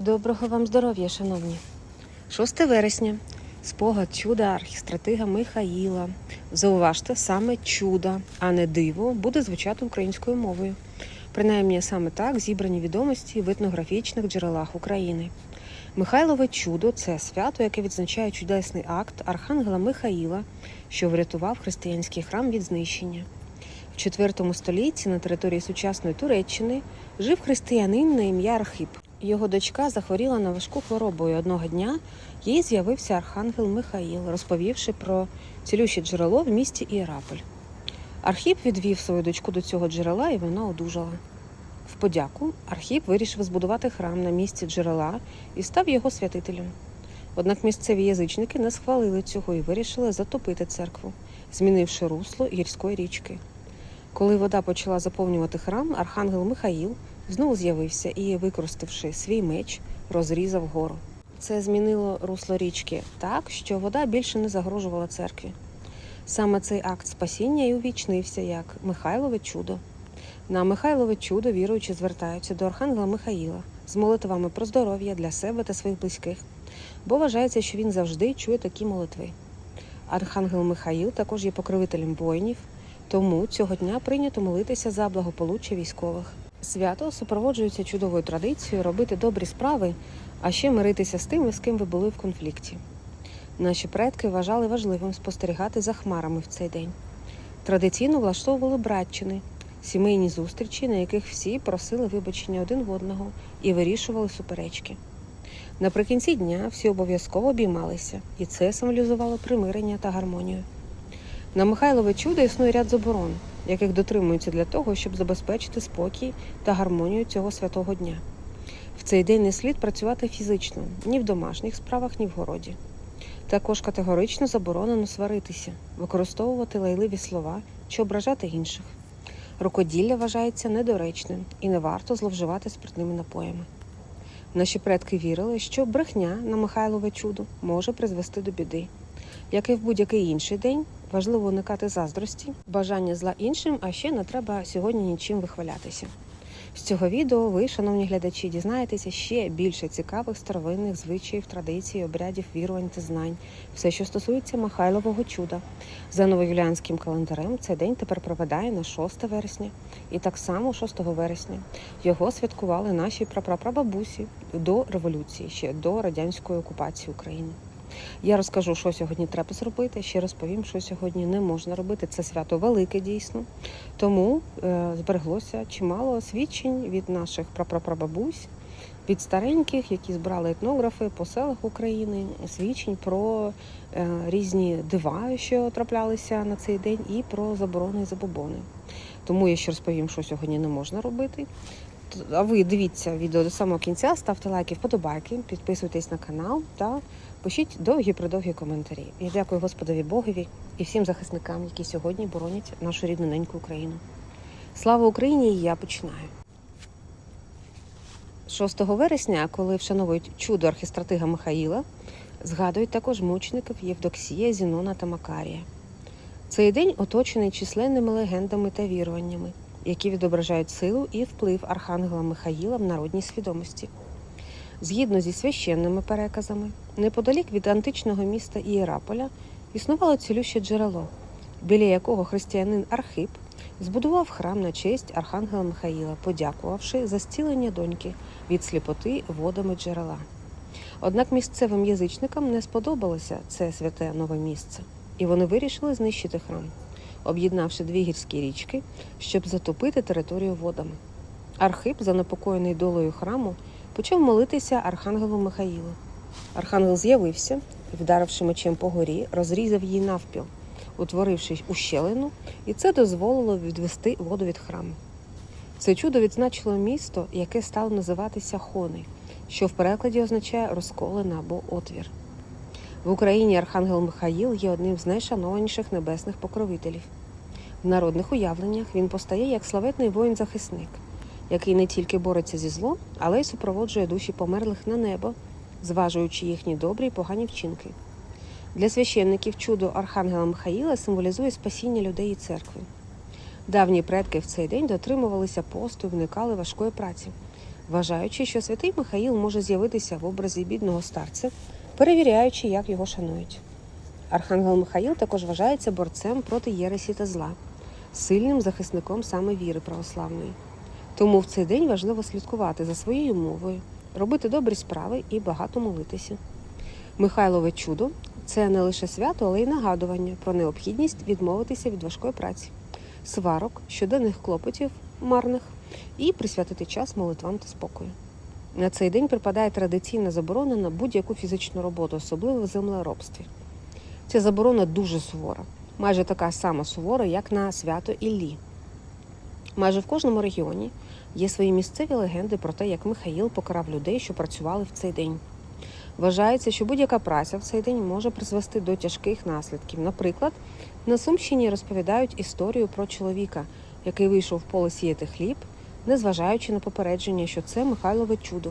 Доброго вам здоров'я, шановні. 6 вересня. Спогад чуда архістратига Михаїла. Зауважте, саме чудо, а не диво, буде звучати українською мовою. Принаймні саме так зібрані відомості в етнографічних джерелах України. Михайлове чудо це свято, яке відзначає чудесний акт Архангела Михаїла, що врятував християнський храм від знищення. В IV столітті на території сучасної Туреччини жив християнин на ім'я Архип. Його дочка захворіла на важку хворобу, і одного дня їй з'явився архангел Михаїл, розповівши про цілюще джерело в місті Іераполь. Архіп відвів свою дочку до цього джерела, і вона одужала. В подяку Архіп вирішив збудувати храм на місці джерела і став його святителем. Однак місцеві язичники не схвалили цього і вирішили затопити церкву, змінивши русло гірської річки. Коли вода почала заповнювати храм, архангел Михаїл знову з'явився і, використавши свій меч, розрізав гору. Це змінило русло річки так, що вода більше не загрожувала церкві. Саме цей акт спасіння і увічнився як Михайлове чудо. На Михайлове чудо віруючі звертаються до Архангела Михаїла з молитвами про здоров'я для себе та своїх близьких, бо вважається, що він завжди чує такі молитви. Архангел Михаїл також є покровителем воїнів, тому цього дня прийнято молитися за благополуччя військових. Свято супроводжується чудовою традицією робити добрі справи, а ще миритися з тими, з ким ви були в конфлікті. Наші предки вважали важливим спостерігати за хмарами в цей день. Традиційно влаштовували братчини, сімейні зустрічі, на яких всі просили вибачення один в одного і вирішували суперечки. Наприкінці дня всі обов'язково обіймалися, і це символізувало примирення та гармонію. На Михайлове чудо існує ряд заборон, яких дотримуються для того, щоб забезпечити спокій та гармонію цього святого дня. В цей день не слід працювати фізично ні в домашніх справах, ні в городі. Також категорично заборонено сваритися, використовувати лайливі слова чи ображати інших. Рукоділля вважається недоречним і не варто зловживати спиртними напоями. Наші предки вірили, що брехня на Михайлове чудо може призвести до біди. Як і в будь-який інший день, важливо уникати заздрості, бажання зла іншим, а ще не треба сьогодні нічим вихвалятися. З цього відео ви, шановні глядачі, дізнаєтеся ще більше цікавих старовинних звичаїв, традицій, обрядів, вірувань та знань, все, що стосується Михайлового чуда. За новоюліанським календарем цей день тепер припадає на 6 вересня, і так само 6 вересня його святкували наші прапрапрабабусі до революції, ще до радянської окупації України. Я розкажу, що сьогодні треба зробити. Ще розповім, що сьогодні не можна робити. Це свято велике дійсно. Тому е, збереглося чимало свідчень від наших прапрапрабабусь, від стареньких, які збирали етнографи по селах України, свідчень про е, різні дива, що траплялися на цей день, і про заборони і забобони. Тому я ще розповім, що сьогодні не можна робити. А ви дивіться відео до самого кінця, ставте лайки, вподобайки, підписуйтесь на канал та пишіть довгі-придовгі коментарі. Я дякую Господові Богові і всім захисникам, які сьогодні боронять нашу рідну неньку Україну. Слава Україні! І я починаю. 6 вересня, коли вшановують чудо архістратига Михаїла, згадують також мучеників Євдоксія, Зінона та Макарія. Цей день оточений численними легендами та віруваннями, які відображають силу і вплив Архангела Михаїла в народній свідомості. Згідно зі священними переказами, неподалік від античного міста Ієраполя існувало цілюще джерело, біля якого християнин Архип збудував храм на честь Архангела Михаїла, подякувавши за зцілення доньки від сліпоти водами джерела. Однак місцевим язичникам не сподобалося це святе нове місце, і вони вирішили знищити храм, об'єднавши дві гірські річки, щоб затопити територію водами. Архип, занепокоєний долею храму, почав молитися Архангелу Михаїлу. Архангел з'явився і, вдаривши мечем по горі, розрізав її навпіл, утворивши ущелину, і це дозволило відвести воду від храму. Це чудо відзначило місто, яке стало називатися Хони, що в перекладі означає розколена або отвір. В Україні Архангел Михаїл є одним з найшанованіших небесних покровителів. В народних уявленнях він постає як славетний воїн-захисник, який не тільки бореться зі злом, але й супроводжує душі померлих на небо, зважуючи їхні добрі й погані вчинки. Для священників чудо Архангела Михаїла символізує спасіння людей і церкви. Давні предки в цей день дотримувалися посту і вникали важкої праці, вважаючи, що святий Михаїл може з'явитися в образі бідного старця, перевіряючи, як його шанують. Архангел Михаїл також вважається борцем проти єресі та зла, сильним захисником саме віри православної. Тому в цей день важливо слідкувати за своєю мовою, робити добрі справи і багато молитися. Михайлове чудо це не лише свято, але й нагадування про необхідність відмовитися від важкої праці, сварок, щоденних клопотів марних і присвятити час молитвам та спокою. На цей день припадає традиційна заборона на будь-яку фізичну роботу, особливо в землеробстві. Ця заборона дуже сувора, майже така сама сувора, як на свято Іллі. Майже в кожному регіоні є свої місцеві легенди про те, як Михаїл покарав людей, що працювали в цей день. Вважається, що будь-яка праця в цей день може призвести до тяжких наслідків. Наприклад, на Сумщині розповідають історію про чоловіка, який вийшов в поле сіяти хліб, незважаючи на попередження, що це Михайлове чудо.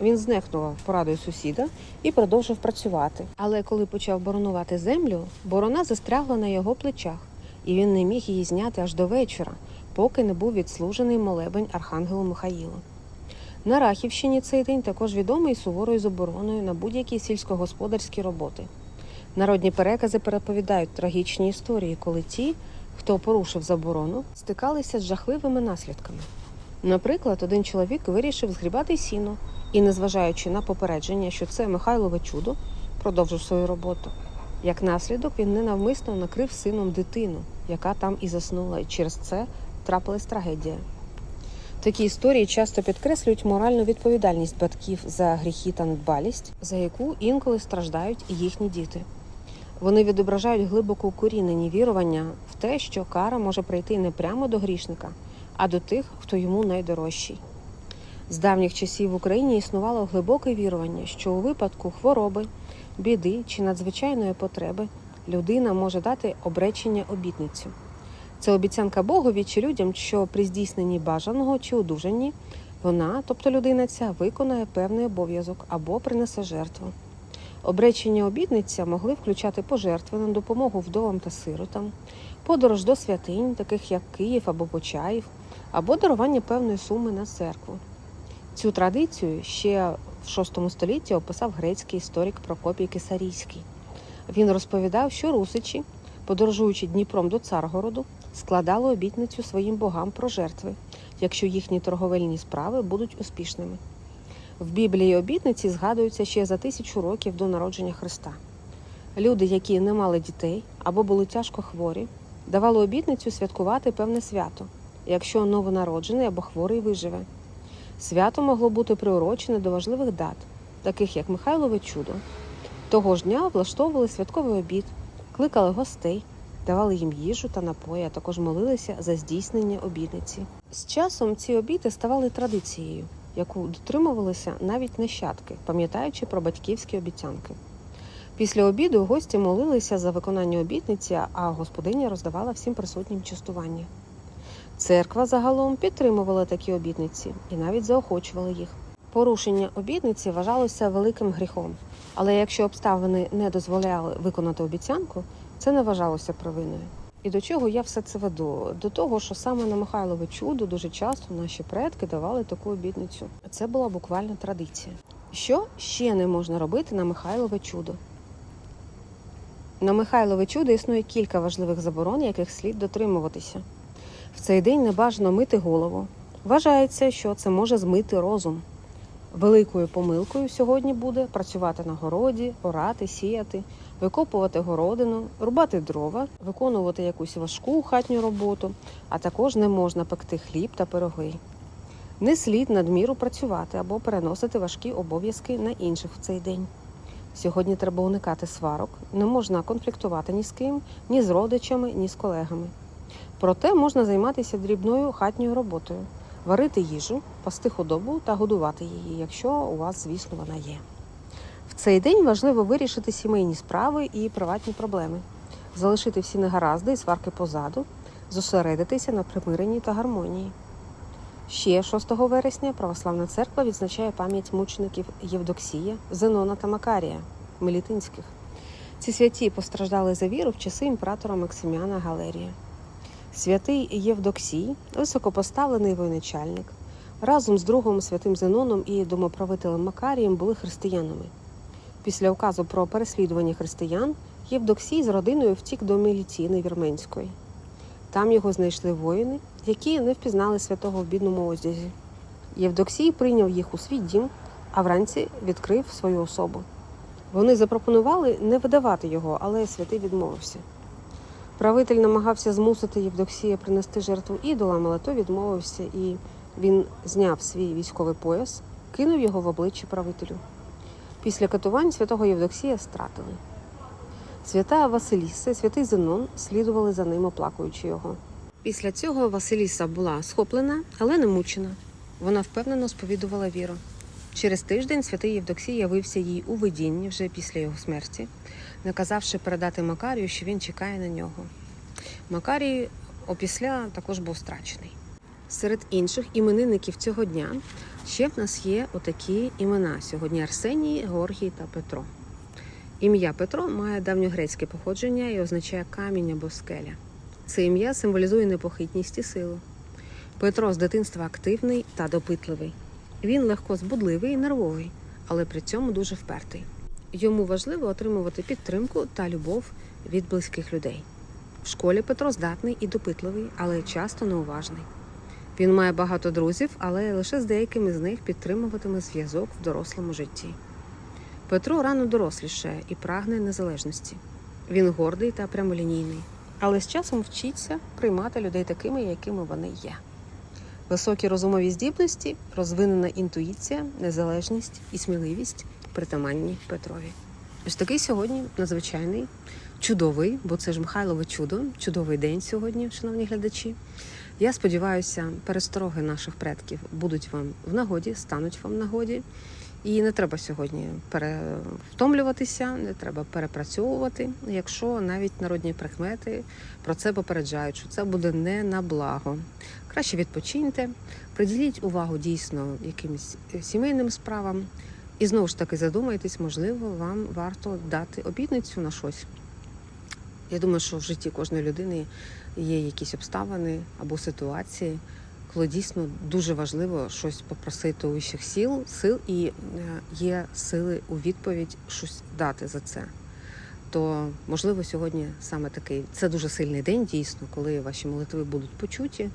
Він знехнував порадою сусіда і продовжив працювати. Але коли почав боронувати землю, борона застрягла на його плечах, і він не міг її зняти аж до вечора, поки не був відслужений молебень Архангелу Михаїлу. На Рахівщині цей день також відомий суворою забороною на будь-які сільськогосподарські роботи. Народні перекази переповідають трагічні історії, коли ті, хто порушив заборону, стикалися з жахливими наслідками. Наприклад, один чоловік вирішив згрібати сіно і, незважаючи на попередження, що це Михайлове чудо, продовжив свою роботу. Як наслідок, він ненавмисно накрив сином дитину, яка там і заснула, і через це трапилась трагедія. Такі історії часто підкреслюють моральну відповідальність батьків за гріхи та недбалість, за яку інколи страждають і їхні діти. Вони відображають глибоко укорінені вірування в те, що кара може прийти не прямо до грішника, а до тих, хто йому найдорожчий. З давніх часів в Україні існувало глибоке вірування, що у випадку хвороби, біди чи надзвичайної потреби людина може дати обречення обітницю. Це обіцянка Богові чи людям, що при здійсненні бажаного чи одужанні вона, тобто людина ця, виконає певний обов'язок або принесе жертву. Обречення обітниця могли включати пожертви на допомогу вдовам та сиротам, подорож до святинь, таких як Київ або Почаїв, або дарування певної суми на церкву. Цю традицію ще в VI столітті описав грецький історик Прокопій Кисарійський. Він розповідав, що русичі, подорожуючи Дніпром до Царгороду, складали обітницю своїм богам про жертви, якщо їхні торговельні справи будуть успішними. В Біблії обітниці згадуються ще за тисячу років до народження Христа. Люди, які не мали дітей або були тяжко хворі, давали обітницю святкувати певне свято, якщо новонароджений або хворий виживе. Свято могло бути приурочене до важливих дат, таких як Михайлове чудо. Того ж дня влаштовували святковий обід, кликали гостей, давали їм їжу та напої, а також молилися за здійснення обітниці. З часом ці обіди ставали традицією, яку дотримувалися навіть нащадки, пам'ятаючи про батьківські обіцянки. Після обіду гості молилися за виконання обітниці, а господиня роздавала всім присутнім частування. Церква загалом підтримувала такі обітниці і навіть заохочувала їх. Порушення обітниці вважалося великим гріхом, але якщо обставини не дозволяли виконати обіцянку, це не вважалося провиною. І до чого я все це веду? До того, що саме на Михайлове чудо дуже часто наші предки давали таку обітницю. Це була буквально традиція. Що ще не можна робити на Михайлове чудо? На Михайлове чудо існує кілька важливих заборон, яких слід дотримуватися. В цей день не бажано мити голову. Вважається, що це може змити розум. Великою помилкою сьогодні буде працювати на городі, орати, сіяти, викопувати городину, рубати дрова, виконувати якусь важку хатню роботу, а також не можна пекти хліб та пироги. Не слід надміру працювати або переносити важкі обов'язки на інших в цей день. Сьогодні треба уникати сварок, не можна конфліктувати ні з ким, ні з родичами, ні з колегами. Проте можна займатися дрібною хатньою роботою, варити їжу, пасти худобу та годувати її, якщо у вас, звісно, вона є. В цей день важливо вирішити сімейні справи і приватні проблеми, залишити всі негаразди і сварки позаду, зосередитися на примиренні та гармонії. Ще 6 вересня Православна церква відзначає пам'ять мучеників Євдоксія, Зенона та Макарія Мелітинських. Ці святі постраждали за віру в часи імператора Максиміана Галерія. Святий Євдоксій, високопоставлений воєначальник, разом з другом святим Зеноном і домоправителем Макарієм були християнами. Після указу про переслідування християн Євдоксій з родиною втік до Міліціни Вірменської. Там його знайшли воїни, які не впізнали святого в бідному одязі. Євдоксій прийняв їх у свій дім, а вранці відкрив свою особу. Вони запропонували не видавати його, але святий відмовився. Правитель намагався змусити Євдоксія принести жертву ідолам, але той відмовився, і він зняв свій військовий пояс, кинув його в обличчя правителю. Після катувань святого Євдоксія стратили. Свята Василіса і святий Зенон слідували за ним, оплакуючи його. Після цього Василіса була схоплена, але не мучена. Вона впевнено сповідувала віру. Через тиждень святий Євдоксій явився їй у видінні вже після його смерті, наказавши передати Макарію, що він чекає на нього. Макарій опісля також був страчений. Серед інших іменинників цього дня ще в нас є отакі імена сьогодні: Арсеній, Георгій та Петро. Ім'я Петро має давньогрецьке походження і означає камінь або скеля. Це ім'я символізує непохитність і силу. Петро з дитинства активний та допитливий. Він легко збудливий і нервовий, але при цьому дуже впертий. Йому важливо отримувати підтримку та любов від близьких людей. В школі Петро здатний і допитливий, але часто неуважний. Він має багато друзів, але лише з деякими з них підтримуватиме зв'язок в дорослому житті. Петро рано дорослішає і прагне незалежності. Він гордий та прямолінійний, але з часом вчиться приймати людей такими, якими вони є. Високі розумові здібності, розвинена інтуїція, незалежність і сміливість притаманні Петрові. Ось такий сьогодні надзвичайний, чудовий, бо це ж Михайлове чудо, чудовий день сьогодні, шановні глядачі. Я сподіваюся, перестороги наших предків будуть вам в нагоді, стануть вам в нагоді. І не треба сьогодні перевтомлюватися, не треба перепрацьовувати, якщо навіть народні прикмети про це попереджають, що це буде не на благо. Краще відпочиньте, приділіть увагу дійсно якимось сімейним справам. І знову ж таки задумайтесь, можливо, вам варто дати обітницю на щось. Я думаю, що в житті кожної людини є якісь обставини або ситуації, коли дійсно дуже важливо щось попросити у вищих сил, сил і е, є сили у відповідь щось дати за це. То можливо сьогодні саме такий це дуже сильний день, дійсно, коли ваші молитви будуть почуті.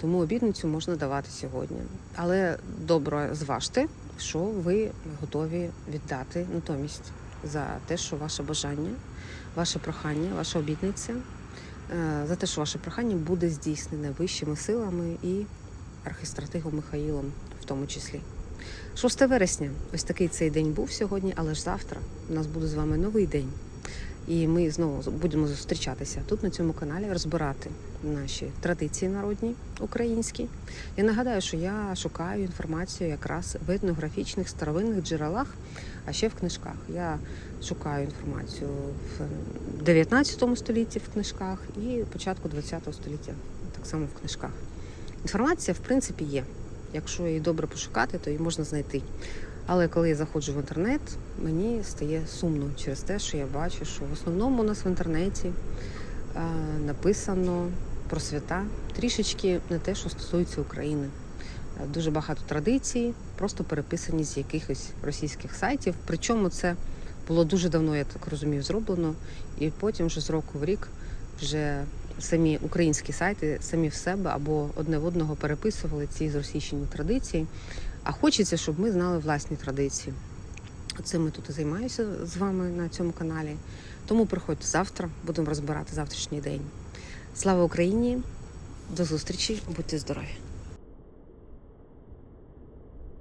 Тому обітницю можна давати сьогодні. Але добре зважте, що ви готові віддати натомість за те, що ваше бажання, ваше прохання, ваша обітниця, е, за те, що ваше прохання буде здійснене вищими силами і архістратигом Михаїлом в тому числі. 6 вересня, ось такий цей день був сьогодні, але ж завтра у нас буде з вами новий день. І ми знову будемо зустрічатися тут на цьому каналі, розбирати наші традиції народні українські. Я нагадаю, що я шукаю інформацію якраз в етнографічних старовинних джерелах, а ще в книжках. Я шукаю інформацію в 19 столітті в книжках і початку 20 століття, так само в книжках. Інформація, в принципі, є. Якщо її добре пошукати, то її можна знайти. Але коли я заходжу в інтернет, мені стає сумно через те, що я бачу, що в основному у нас в інтернеті е, написано про свята трішечки не те, що стосується України. Е, Дуже багато традицій, просто переписані з якихось російських сайтів. Причому це було дуже давно, я так розумію, зроблено. І потім вже з року в рік вже самі українські сайти самі в себе або одне в одного переписували ці зросійщені традиції. А хочеться, щоб ми знали власні традиції. Оце ми тут і займаюся з вами на цьому каналі. Тому приходьте завтра, будемо розбирати завтрашній день. Слава Україні! До зустрічі, будьте здорові!